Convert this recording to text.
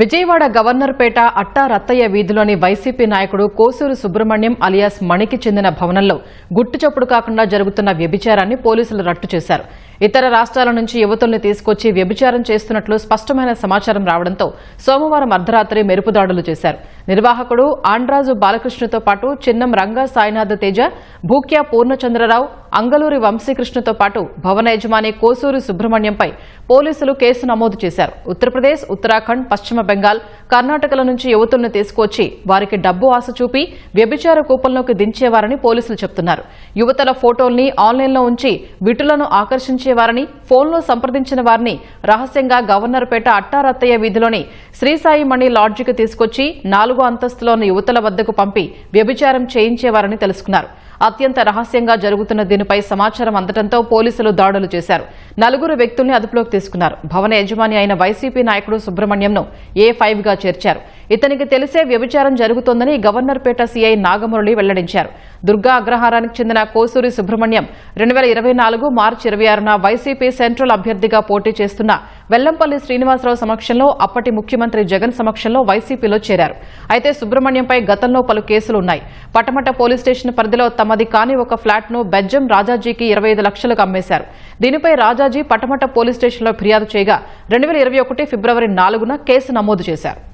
విజయవాడ గవర్నర్పేట అట్టా రత్తయ్య వీధిలోని వైసీపీ నాయకుడు కోసూరు సుబ్రహ్మణ్యం అలియాస్ మణికి చెందిన భవనంలో గుట్టుచప్పుడు కాకుండా జరుగుతున్న వ్యభిచారాన్ని పోలీసులు రట్టు చేశారు. ఇతర రాష్ట్రాల నుంచి యువతుల్ని తీసుకొచ్చి వ్యభిచారం చేస్తున్నట్లు స్పష్టమైన సమాచారం రావడంతో సోమవారం అర్ధరాత్రి మెరుపుదాడులు చేశారు. నిర్వాహకుడు ఆండ్రాజు బాలకృష్ణతో పాటు చిన్నం రంగా సాయినాథ్ తేజ భూక్యా పూర్ణచంద్రరావు అంగలూరి వంశీకృష్ణతో పాటు భవన యజమాని కోసూరి సుబ్రహ్మణ్యంపై పోలీసులు కేసు నమోదు చేశారు. ఉత్తరప్రదేశ్ ఉత్తరాఖండ్ పశ్చిమ బెంగాల్ కర్ణాటకల నుంచి యువతుల్ని తీసుకొచ్చి వారికి డబ్బు ఆశ చూపి వ్యభిచార కూపంలోకి దించేవారని పోలీసులు చెబుతున్నారు యువతల ఫోటోల్ని ఆన్లైన్లో ఉంచి విటులను వారిని ఫోన్లో సంప్రదించిన వారిని రహస్యంగా గవర్నర్పేట అట్టారత్తయ్య వీధిలోని శ్రీసాయి మణి లాడ్జికి తీసుకొచ్చి నాలుగో అంతస్తులోని యువతల వద్దకు పంపి వ్యభిచారం చేయించేవారని తెలుసుకున్నారు. అత్యంత రహస్యంగా జరుగుతున్న దీనిపై సమాచారం అందడంతో పోలీసులు దాడులు చేశారు. నలుగురు వ్యక్తుల్ని అదుపులోకి తీసుకున్నారు. భవన యజమాని అయిన వైసీపీ నాయకుడు సుబ్రహ్మణ్యంను ఏ ఫైవ్గా చేర్చారు. ఇతనికి తెలిసే వ్యభిచారం జరుగుతోందని గవర్నర్పేట సీఐ నాగమురళి వెల్లడించారు. దుర్గా అగ్రహారానికి చెందిన కోసూరి సుబ్రహ్మణ్యం రెండు మార్చి ఇరవై ఆరున వైసీపీ సెంట్రల్ అభ్యర్థిగా పోటీ చేస్తున్న వెల్లంపల్లి శ్రీనివాసరావు సమక్షంలో అప్పటి ముఖ్యమంత్రి జగన్ సమక్షంలో వైసీపీలో చేరారు. అయితే సుబ్రహ్మణ్యంపై గతంలో పలు కేసులున్నాయి పటమట పోలీస్ స్టేషన్ పరిధిలో తమది కాని ఒక ఫ్లాట్ను బెజ్జం రాజాజీకి ఇరవై ఐదు లక్షలకు అమ్మేశారు. దీనిపై రాజాజీ పటమట పోలీస్ స్టేషన్లో ఫిర్యాదు చేయగా రెండు వేల ఇరవై ఒకటి ఫిబ్రవరి నాలుగున కేసు నమోదు చేశారు.